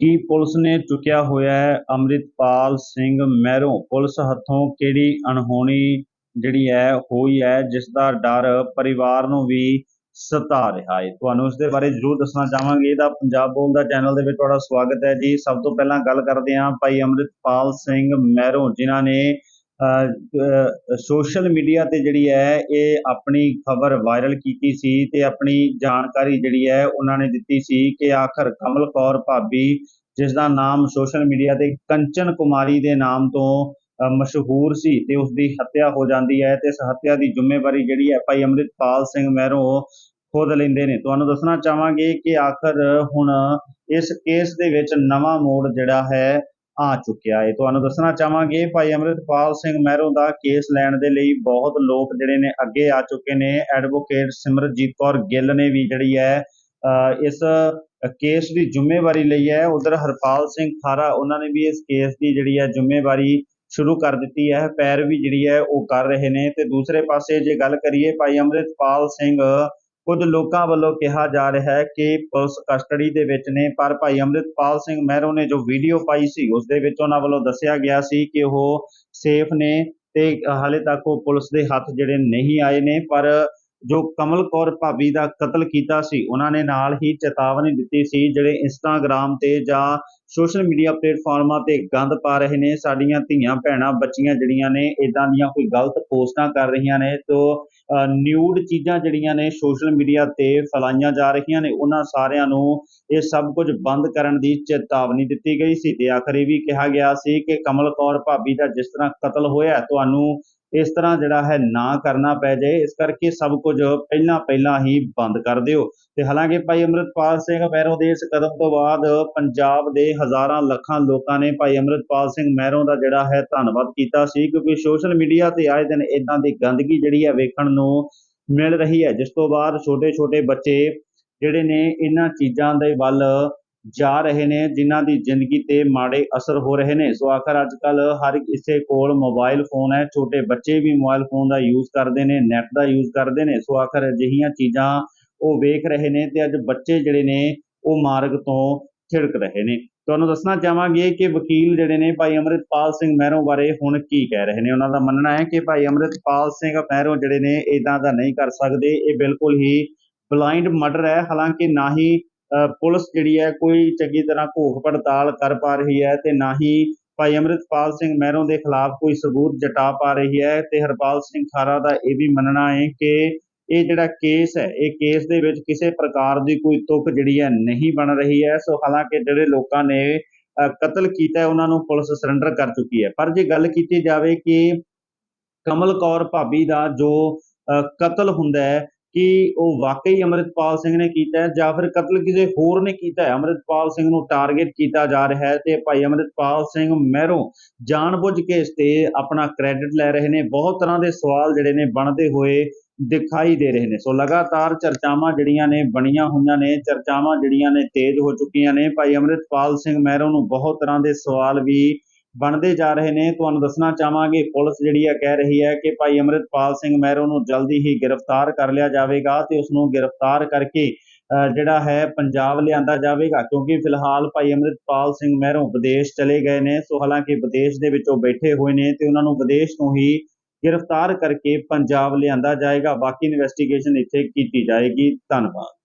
ਕੀ police ਨੇ ਚੁੱਕਿਆ ਹੋਇਆ ਹੈ? ਅੰਮ੍ਰਿਤਪਾਲ ਸਿੰਘ ਮਹਿਰੋਂ ਪੁਲਿਸ ਹੱਥੋਂ ਕਿਹੜੀ ਅਣਹੋਣੀ ਜਿਹੜੀ ਹੈ, ਹੋਈ ਹੈ ਜਿਸ ਦਾ ਡਰ ਪਰਿਵਾਰ ਨੂੰ ਵੀ ਸਤਾ ਰਿਹਾ ਹੈ? ਤੁਹਾਨੂੰ ਇਸ ਦੇ ਬਾਰੇ ਜ਼ਰੂਰ ਦੱਸਣਾ ਚਾਹਾਂਗੇ। ਇਹਦਾ ਪੰਜਾਬ ਬੋਲ ਦਾ ਚੈਨਲ ਦੇ ਵਿੱਚ ਤੁਹਾਡਾ ਸਵਾਗਤ ਹੈ ਜੀ। ਸਭ ਤੋਂ ਪਹਿਲਾਂ ਗੱਲ ਕਰਦੇ ਹਾਂ ਭਾਈ ਅੰਮ੍ਰਿਤਪਾਲ ਸਿੰਘ ਮਹਿਰੋਂ, ਜਿਨ੍ਹਾਂ ਨੇ ਸੋਸ਼ਲ ਮੀਡੀਆ ਤੇ ਜਿਹੜੀ ਹੈ, ਇਹ ਆਪਣੀ ਖਬਰ ਵਾਇਰਲ ਕੀਤੀ ਸੀ ਤੇ ਆਪਣੀ ਜਾਣਕਾਰੀ ਜਿਹੜੀ ਹੈ, ਉਹਨਾਂ ਨੇ ਦਿੱਤੀ ਸੀ ਕਿ ਆਖਰ ਕਮਲ ਕੌਰ ਭਾਬੀ, ਜਿਸ ਦਾ ਨਾਮ ਸੋਸ਼ਲ ਮੀਡੀਆ ਤੇ ਕੰਚਨ ਕੁਮਾਰੀ ਦੇ ਨਾਮ ਤੋਂ ਮਸ਼ਹੂਰ ਸੀ ਤੇ ਉਸ ਦੀ ਹੱਤਿਆ ਹੋ ਜਾਂਦੀ ਹੈ ਤੇ ਇਸ ਹੱਤਿਆ ਦੀ ਜ਼ਿੰਮੇਵਾਰੀ ਜਿਹੜੀ ਹੈ ਭਾਈ ਅੰਮ੍ਰਿਤਪਾਲ ਸਿੰਘ ਮਹਿਰੋਂ ਖੁਦ ਲੈਂਦੇ ਨੇ। ਤੁਹਾਨੂੰ ਦੱਸਣਾ ਚਾਹਾਂਗੇ ਕਿ ਆਖਰ ਹੁਣ ਇਸ ਕੇਸ ਦੇ ਵਿੱਚ ਨਵਾਂ ਮੋੜ ਜਿਹੜਾ ਹੈ ਆ ਚੁੱਕਿਆ ਹੈ। ਤੁਹਾਨੂੰ ਦੱਸਣਾ ਚਾਹਾਂਗੇ ਭਾਈ ਅੰਮ੍ਰਿਤਪਾਲ ਸਿੰਘ ਮਹਿਰੋਂ ਦਾ ਕੇਸ ਲੈਣ ਦੇ ਲਈ ਬਹੁਤ ਲੋਕ ਜਿਹੜੇ ਨੇ ਅੱਗੇ ਆ ਚੁੱਕੇ ਨੇ। ਐਡਵੋਕੇਟ ਸਿਮਰਜੀਤ ਕੌਰ ਗਿੱਲ ਨੇ ਵੀ ਜਿਹੜੀ ਹੈ ਇਸ ਕੇਸ ਦੀ ਜ਼ਿੰਮੇਵਾਰੀ ਲਈ ਹੈ। ਉਧਰ ਹਰਪਾਲ ਸਿੰਘ ਖਾਰਾ, ਉਹਨਾਂ ਨੇ ਵੀ ਇਸ ਕੇਸ ਦੀ ਜਿਹੜੀ ਹੈ ਜ਼ਿੰਮੇਵਾਰੀ ਸ਼ੁਰੂ ਕਰ ਦਿੱਤੀ ਹੈ। ਪੈਰ ਵੀ ਜਿਹੜੀ ਹੈ ਉਹ ਕਰ ਰਹੇ ਨੇ। ਤੇ ਦੂਸਰੇ ਪਾਸੇ ਜੇ ਗੱਲ ਕਰੀਏ ਭਾਈ ਅੰਮ੍ਰਿਤਪਾਲ ਸਿੰਘ ਕੁਝ ਲੋਕਾਂ ਵੱਲੋਂ ਕਿਹਾ ਜਾ ਰਿਹਾ ਹੈ ਕਿ ਪੁਲਿਸ ਕਸਟਡੀ ਦੇ ਵਿੱਚ ਨੇ, ਪਰ ਭਾਈ ਅੰਮ੍ਰਿਤਪਾਲ ਸਿੰਘ ਮਹਿਰੋ ਨੇ ਜੋ ਵੀਡੀਓ ਪਾਈ ਸੀ, ਉਸ ਦੇ ਵਿੱਚ ਉਹਨਾਂ ਵੱਲੋਂ ਦੱਸਿਆ ਗਿਆ ਸੀ ਕਿ ਉਹ ਸੇਫ ਨੇ ਤੇ ਹਾਲੇ ਤੱਕ ਉਹ ਪੁਲਿਸ ਦੇ ਹੱਥ ਜਿਹੜੇ ਨਹੀਂ ਆਏ ਨੇ, ਪਰ ਜੋ ਕਮਲ ਕੌਰ ਭਾਬੀ ਦਾ ਕਤਲ ਕੀਤਾ ਸੀ, ਉਹਨਾਂ ਨੇ ਨਾਲ ਹੀ ਚੇਤਾਵਨੀ ਦਿੱਤੀ ਸੀ, ਜਿਹੜੇ ਇੰਸਟਾਗ੍ਰam ਤੇ ਜਾਂ ਸੋਸ਼ਲ ਮੀਡੀਆ ਪਲੇਟਫਾਰਮਾਂ ਤੇ ਗੰਦ ਪਾ ਰਹੇ ਨੇ, ਸਾਡੀਆਂ ਧੀਆਂ ਭੈਣਾਂ ਬੱਚੀਆਂ ਜਿਹੜੀਆਂ ਨੇ ਇਦਾਂ ਦੀਆਂ ਕੋਈ ਗਲਤ ਪੋਸਟਾਂ ਕਰ ਰਹੀਆਂ ਨੇ, ਤੋਂ ਨਿਊਡ ਚੀਜ਼ਾਂ ਜਿਹੜੀਆਂ ਨੇ ਸੋਸ਼ਲ ਮੀਡੀਆ ਤੇ ਫੈਲਾਈਆਂ ਜਾ ਰਹੀਆਂ ਨੇ, ਉਹਨਾਂ ਸਾਰਿਆਂ ਨੂੰ ਇਹ ਸਭ ਕੁਝ ਬੰਦ ਕਰਨ ਦੀ ਚੇਤਾਵਨੀ ਦਿੱਤੀ ਗਈ ਸੀ ਤੇ ਆਖਰ ਇਹ ਵੀ ਕਿਹਾ ਗਿਆ ਸੀ ਕਿ ਕਮਲ ਕੌਰ ਭਾਬੀ ਦਾ ਜਿਸ ਤਰ੍ਹਾਂ ਕਤਲ ਹੋਇਆ, ਤੁਹਾਨੂੰ ਇਸ ਤਰ੍ਹਾਂ ਜਿਹੜਾ ਹੈ ਨਾ ਕਰਨਾ ਪੈ ਜਾਏ, ਇਸ ਕਰਕੇ ਸਭ ਕੁਝ ਪਹਿਲਾਂ ਪਹਿਲਾਂ ਹੀ ਬੰਦ ਕਰ ਦਿਓ। ਤੇ ਹਾਲਾਂਕਿ ਭਾਈ ਅੰਮ੍ਰਿਤਪਾਲ ਸਿੰਘ ਮਹਿਰੋਂ ਦੇ ਇਸ ਕਦਮ ਤੋਂ ਬਾਅਦ ਪੰਜਾਬ ਦੇ ਹਜ਼ਾਰਾਂ ਲੱਖਾਂ ਲੋਕਾਂ ਨੇ ਭਾਈ ਅੰਮ੍ਰਿਤਪਾਲ ਸਿੰਘ ਮਹਿਰੋਂ ਦਾ ਜਿਹੜਾ ਹੈ ਧੰਨਵਾਦ ਕੀਤਾ ਸੀ, ਕਿਉਂਕਿ ਸੋਸ਼ਲ ਮੀਡੀਆ ਤੇ ਆਏ ਦਿਨ ਇਦਾਂ ਦੀ ਗੰਦਗੀ ਜਿਹੜੀ ਹੈ ਵੇਖਣ ਨੂੰ ਮਿਲ ਰਹੀ ਹੈ। ਜਿਸ ਤੋਂ ਬਾਅਦ ਛੋਟੇ ਛੋਟੇ ਬੱਚੇ ਜਿਹੜੇ ਨੇ, ਇਹਨਾਂ ਚੀਜ਼ਾਂ ਦੇ ਵੱਲ ਜਾ ਰਹੇ ਨੇ, ਜਿਨ੍ਹਾਂ ਦੀ ਜ਼ਿੰਦਗੀ ਤੇ ਮਾੜੇ ਅਸਰ ਹੋ ਰਹੇ ਨੇ। ਸੋ ਆਖਰ ਅੱਜ ਕੱਲ ਹਰ ਕਿਸੇ ਕੋਲ ਮੋਬਾਈਲ ਫੋਨ ਹੈ। ਛੋਟੇ ਬੱਚੇ ਵੀ ਮੋਬਾਈਲ ਫੋਨ ਦਾ ਯੂਜ਼ ਕਰਦੇ ਨੇ ਨੈਟ ਦਾ ਯੂਜ਼ ਕਰਦੇ ਨੇ। ਸੋ ਆਖਰ ਅਜਿਹੀਆਂ ਚੀਜ਼ਾਂ ਉਹ ਵੇਖ ਰਹੇ ਨੇ ਤੇ ਅੱਜ ਬੱਚੇ ਜਿਹੜੇ ਨੇ, ਉਹ ਮਾਰਗ ਤੋਂ ਛਿੜਕ ਰਹੇ ਨੇ। ਤੁਹਾਨੂੰ ਦੱਸਣਾ ਚਾਹਾਂਗੇ ਕਿ ਵਕੀਲ ਜਿਹੜੇ ਨੇ ਭਾਈ ਅੰਮ੍ਰਿਤਪਾਲ ਸਿੰਘ ਮਹਿਰੋਂ ਬਾਰੇ ਹੁਣ ਕੀ ਕਹਿ ਰਹੇ ਨੇ? ਉਹਨਾਂ ਦਾ ਮੰਨਣਾ ਹੈ ਕਿ ਭਾਈ ਅੰਮ੍ਰਿਤਪਾਲ ਸਿੰਘ ਮਹਿਰੋਂ ਜਿਹੜੇ ਨੇ ਇਦਾਂ ਦਾ ਨਹੀਂ ਕਰ ਸਕਦੇ। ਇਹ ਬਿਲਕੁਲ ਹੀ ਬਲਾਈਂਡ ਮਰਡਰ ਹੈ। ਹਾਲਾਂਕਿ ਨਾ ਹੀ ਪੁਲਿਸ ਜਿਹੜੀ ਹੈ ਕੋਈ ਚੰਗੀ ਤਰ੍ਹਾਂ ਘੋਖ ਪੜਤਾਲ ਕਰ ਪਾ ਰਹੀ ਹੈ ਤੇ ਨਾ ਹੀ ਭਾਈ ਅੰਮ੍ਰਿਤਪਾਲ ਸਿੰਘ ਮਹਿਰੋਂ ਦੇ ਖਿਲਾਫ ਕੋਈ ਸਬੂਤ ਜਟਾ ਪਾ ਰਹੀ ਹੈ ਤੇ ਹਰਪਾਲ ਸਿੰਘ ਖਾਰਾ ਦਾ ਇਹ ਵੀ ਮੰਨਣਾ ਹੈ ਕਿ ਇਹ ਜਿਹੜਾ ਕੇਸ ਹੈ, ਇਹ ਕੇਸ ਦੇ ਵਿੱਚ ਕਿਸੇ ਪ੍ਰਕਾਰ ਦੀ ਕੋਈ ਤੁਕ ਜਿਹੜੀ ਹੈ ਨਹੀਂ ਬਣ ਰਹੀ ਹੈ। ਸੋ ਹਾਲਾਂਕਿ ਜਿਹੜੇ ਲੋਕਾਂ ਨੇ ਕਤਲ ਕੀਤਾ ਹੈ, ਉਹਨਾਂ ਨੂੰ ਪੁਲਿਸ ਸਰੈਂਡਰ ਕਰ ਚੁੱਕੀ ਹੈ। ਪਰ ਜੇ ਗੱਲ ਕੀਤੀ ਜਾਵੇ ਕਿ ਕਮਲ ਕੌਰ ਭਾਬੀ ਦਾ ਜੋ ਕਤਲ ਹੁੰਦਾ ਹੈ ਕਿ ਉਹ ਵਾਕਈ ਅੰਮ੍ਰਿਤਪਾਲ ਸਿੰਘ ਨੇ ਕੀਤਾ ਹੈ ਜਾਂ ਫਿਰ ਕਤਲ ਕਿਸੇ ਹੋਰ ਨੇ ਕੀਤਾ ਹੈ? ਅੰਮ੍ਰਿਤਪਾਲ ਸਿੰਘ ਨੂੰ ਟਾਰਗੇਟ ਕੀਤਾ ਜਾ ਰਿਹਾ ਹੈ ਤੇ ਭਾਈ ਅੰਮ੍ਰਿਤਪਾਲ ਸਿੰਘ ਮਹਿਰੋਂ ਜਾਣਬੁੱਝ ਕੇ ਇਸ ਤੇ ਆਪਣਾ ਕ੍ਰੈਡਿਟ ਲੈ ਰਹੇ ਨੇ। ਬਹੁਤ ਤਰ੍ਹਾਂ ਦੇ ਸਵਾਲ ਜਿਹੜੇ ਨੇ ਬਣਦੇ ਹੋਏ ਦਿਖਾਈ ਦੇ ਰਹੇ ਨੇ। ਸੋ ਲਗਾਤਾਰ ਚਰਚਾਵਾਂ ਜਿਹੜੀਆਂ ਨੇ ਬਣੀਆਂ ਹੋਈਆਂ ਨੇ, ਚਰਚਾਵਾਂ ਜਿਹੜੀਆਂ ਨੇ ਤੇਜ਼ ਹੋ ਚੁੱਕੀਆਂ ਨੇ। ਭਾਈ ਅੰਮ੍ਰਿਤਪਾਲ ਸਿੰਘ ਮਹਿਰੋਂ ਨੂੰ ਬਹੁਤ ਤਰ੍ਹਾਂ ਦੇ ਸਵਾਲ ਵੀ ਬਣਦੇ ਜਾ ਰਹੇ ਨੇ। ਤੁਹਾਨੂੰ ਦੱਸਣਾ ਚਾਹਾਂਗੇ, ਪੁਲਿਸ ਜਿਹੜੀ ਹੈ ਕਹਿ ਰਹੀ ਹੈ ਕਿ ਭਾਈ ਅੰਮ੍ਰਿਤਪਾਲ ਸਿੰਘ ਮਹਿਰੋਂ ਨੂੰ ਜਲਦੀ ਹੀ ਗ੍ਰਿਫਤਾਰ ਕਰ ਲਿਆ ਜਾਵੇਗਾ ਤੇ ਉਸ ਨੂੰ ਗ੍ਰਿਫਤਾਰ ਕਰਕੇ ਜਿਹੜਾ ਹੈ ਪੰਜਾਬ ਲਿਆਂਦਾ ਜਾਵੇਗਾ। ਕਿਉਂਕਿ ਫਿਲਹਾਲ ਭਾਈ ਅੰਮ੍ਰਿਤਪਾਲ ਸਿੰਘ ਮਹਿਰੋਂ ਵਿਦੇਸ਼ ਚਲੇ ਗਏ ਨੇ। ਸੋ ਹਾਲਾਂਕਿ ਵਿਦੇਸ਼ ਦੇ ਵਿੱਚ ਉਹ ਬੈਠੇ ਹੋਏ ਨੇ ਤੇ ਉਹਨਾਂ ਨੂੰ ਵਿਦੇਸ਼ ਤੋਂ ਹੀ ਗ੍ਰਿਫਤਾਰ ਕਰਕੇ ਪੰਜਾਬ ਲਿਆਂਦਾ ਜਾਏਗਾ। ਬਾਕੀ ਇਨਵੈਸਟੀਗੇਸ਼ਨ ਇੱਥੇ ਕੀਤੀ ਜਾਏਗੀ। ਧੰਨਵਾਦ।